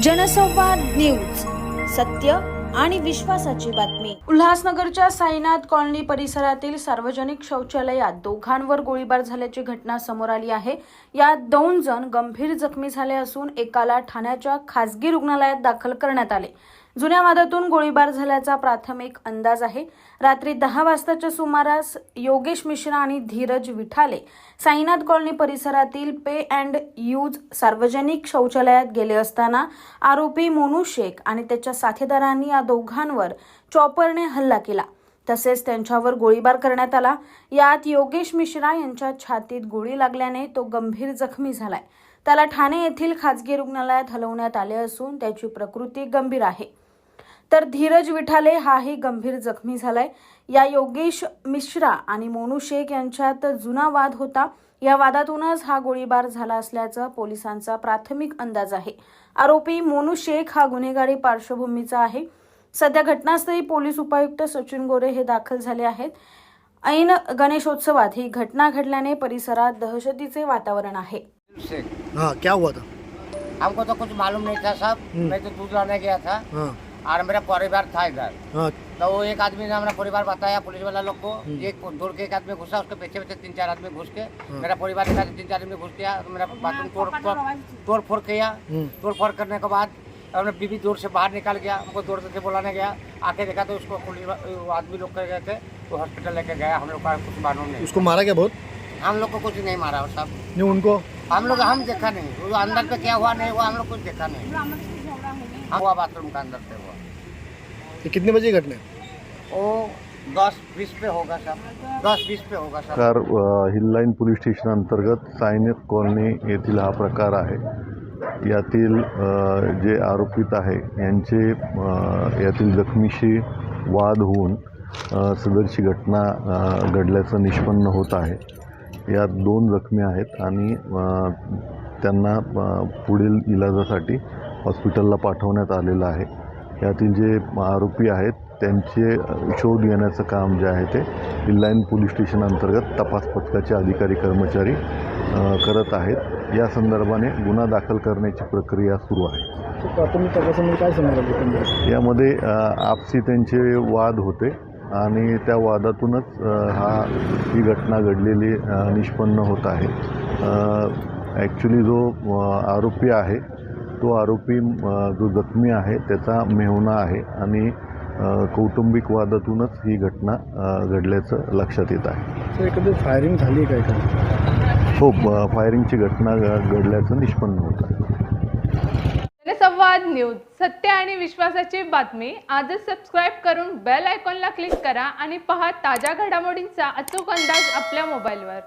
जनसंवाद न्यूज सत्य आणि विश्वासाची बातमी. उल्हासनगरच्या साईनाथ कॉलनी परिसरातील सार्वजनिक शौचालयात दोघांवर गोळीबार झाल्याची घटना समोर आली आहे. यात दोन जण गंभीर जखमी झाले असून एकाला ठाण्याच्या खासगी रुग्णालयात दाखल करण्यात आले. जुन्या वादातून गोळीबार झाल्याचा प्राथमिक अंदाज आहे. रात्री दहा वाजताच्या सुमारास योगेश मिश्रा आणि धीरज विठाले साईनाथ कॉलनी परिसरातील पे अँड यूज सार्वजनिक शौचालयात गेले असताना आरोपी मोनू शेख आणि त्याच्या साथीदारांनी या दोघांवर चॉपरने हल्ला केला. तसेच त्यांच्यावर गोळीबार करण्यात आला. यात योगेश मिश्रा यांच्या छातीत गोळी लागल्याने तो गंभीर जखमी झालाय. त्याला ठाणे येथील खाजगी रुग्णालयात हलवण्यात आले असून त्याची प्रकृती गंभीर आहे. तर धीरज विठाले हाही गंभीर जखमी झालाय. या योगेश मिश्रा आणि मोनू शेख यांच्यात जुना वाद होता. या वादातूनच हा गोळीबार झाला असल्याचं पोलिसांचा प्राथमिक अंदाज आहे. आरोपी मोनू शेख हा गुन्हेगारी पार्श्वभूमीचा आहे. सध्या घटनास्थळी पोलीस उपायुक्त सचिन गोरे हे दाखल झाले आहेत. ऐन गणेशोत्सवात ही घटना घडल्याने परिसरात दहशतीचे वातावरण आहे. हाँ क्या हुआ था? हमको तो कुछ मालूम नहीं था साहब। मैं तो दूध लाने गया था. हाँ. और मेरा परिवार था इधर। हाँ। तो वो एक आदमी ने हमारा परिवार बताया पुलिस वाला लोग को। एक दौड़ के एक आदमी घुसा उसके पीछे पीछे तीन चार आदमी घुस के मेरा परिवार के साथ तीन चार आदमी घुस गया मेरा बाथरूम तोड़ तोड़ फोड़ किया। हम्म। तोड़ फोड़ करने के बाद हमने बीबी दूर से बाहर निकाल गया हमको दौड़ से बुलाने गया। आके देखा तो उसको पुलिस आदमी लोग कर गए थे वो हॉस्पिटल लेके गया हम लोग का कुछ मालूम नहीं। उसको मारा गया बहुत? हम लोग को कुछ नहीं मारा वो साहब नहीं उनको? हम लोग हम देखा नहीं। अंदर पे क्या हुआ नहीं हुआ हम लोग कुछ देखा नहीं। हाँ, हुआ बाथरूम का अंदर पे हुआ। ये कितने बजे की घटना है? वो दस बीस पे होगा सर। दस बीस पे होगा सर। प्रकार हिललाईन पोलीस स्टेशन अंतर्गत सायनेत कॉलनी येथील हा प्रकार आहे. यातील अ, जे आरोपित आहे यांचे अ, यातील जखमीशी वाद होऊन अ, सदरची घटना अ, घडल्याचं निष्पन्न होत आहे. यात दोन जखमी आहेत आणि अ, त्यांना अ, पुढील इलाजासाठी हॉस्पिटलला पाठवण्यात आलेलं आहे. यातील जे आरोपी आहेत त्यांचे शोध घेण्याचं काम जे आहे ते हिललाईन पोलीस स्टेशन अंतर्गत तपास पथकाचे अधिकारी कर्मचारी करत आहेत. या संदर्भाने गुन्हा दाखल करण्याची प्रक्रिया सुरू आहे. यामध्ये आपसी त्यांचे वाद होते आणि त्या वादातूनच हा ही घटना घडलेली निष्पन्न होत आहे. ॲक्च्युली जो आरोपी आहे तो आरोपी जो जखमी आहे त्याचा मेहुणा आहे आणि कौटुंबिक वादातूनच ही घटना घडल्याचं लक्षात येत आहे. एखादी फायरिंग झाली काय का हो फायरिंगची घटना घडल्याचं निष्पन्न होत आहे. जनसंवाद न्यूज सत्य आणि विश्वासाची बातमी. आजच सबस्क्राईब करून बेल आयकॉनला क्लिक करा आणि पहा ताज्या घडामोडींचा अचूक अंदाज आपल्या मोबाईलवर